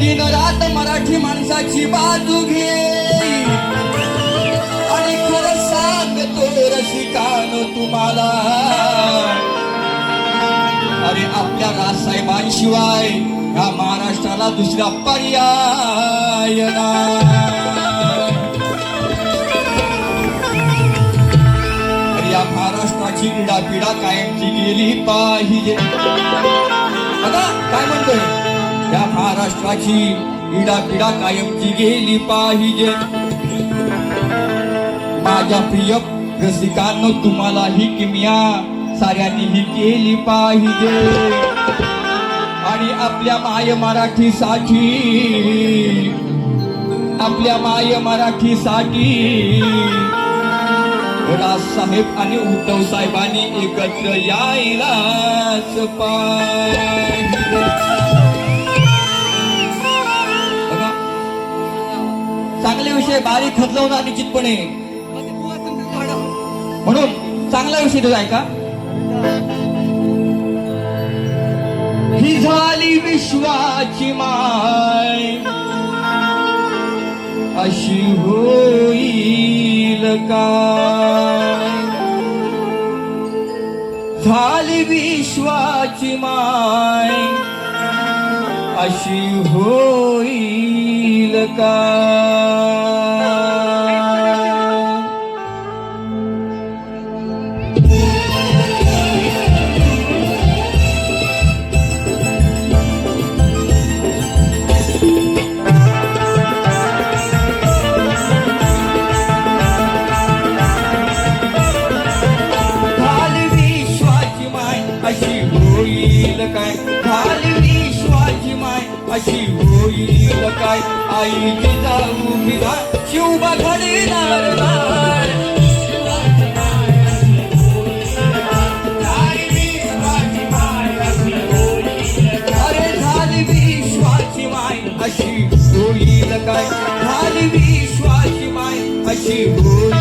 दिन रात मराठी माणसाची बाजू घे आणि खरं सांगतो रसिकान तुम्हाला. अरे आपल्या राजसाहेबांशिवाय या महाराष्ट्राला दुसरा पर्याय या महाराष्ट्राची पिडा कायमची गेली पाहिजे. बघा काय म्हणतोय? या महाराष्ट्राची पिढा कायमची गेली पाहिजे. माझ्या प्रिय रसिकांनो तुम्हाला ही किमया साऱ्यांनी ही केली पाहिजे. आणि आपल्या माय मराठीसाठी आपल्या माय मराठीसाठी राजसाहेब आणि उद्धव साहेबांनी एकत्र यायलाच पाय अतिशय विषय बारीक खतलवणार निश्चितपणे म्हणून चांगला विषय तुझा ऐका ही झाली विश्वाची माय अशी होईल का? झाली विश्वाची माय अशी होईल का? अशी होईल काय? आई जाऊ विधा शिव घडणार माय अशी होईल काय? झाली विश्वाची माय अशी होईल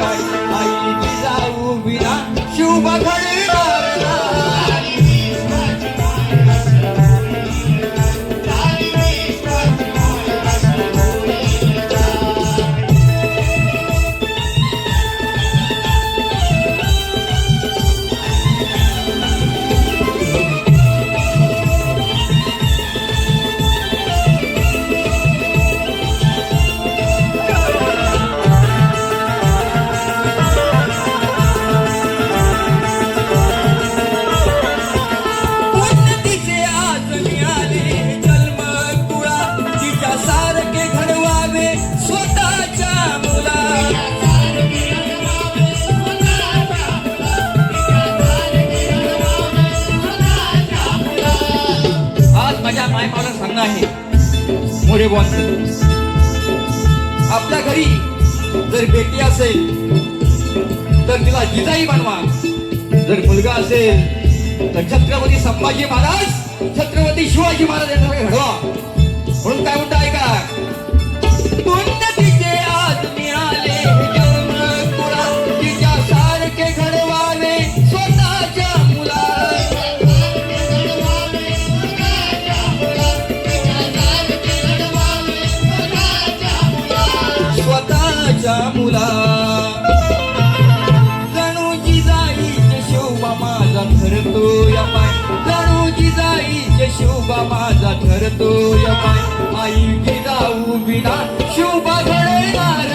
काय? आई जाऊ विना शिवबा घडणार नाही. मोरे बॉन्स आपल्या घरी जर बेटी असेल तर तिला जिजाई बनवा. जर मुलगा असेल तर छत्रपती संभाजी महाराज छत्रपती शिवाजी महाराज यांना घडवा. म्हणून काय म्हणता ऐका. स्वतःच्या मुला? जणूची जिजाईचे शोभा माझा ठरतो या पाय. जाई जिजाईचे शोभा माझा ठरतो या पाय. आई जिजाऊ बिना शोभा घडणार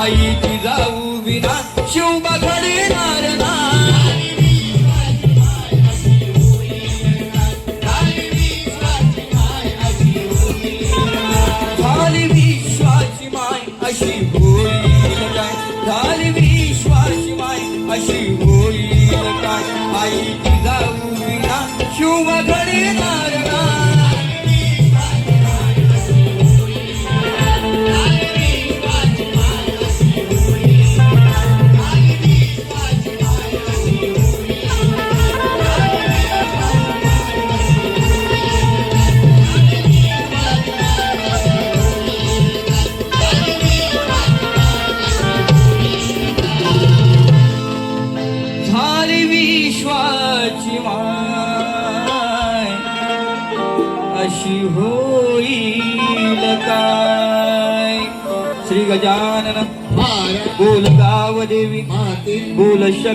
आईची जाऊ विना शिवबा घडणार ना झाली विश्वाची माय अशी झाली विश्वाची माय अशी अशी होईल काय? श्री गजानन बोल गाव देवी माते बोल शक्ती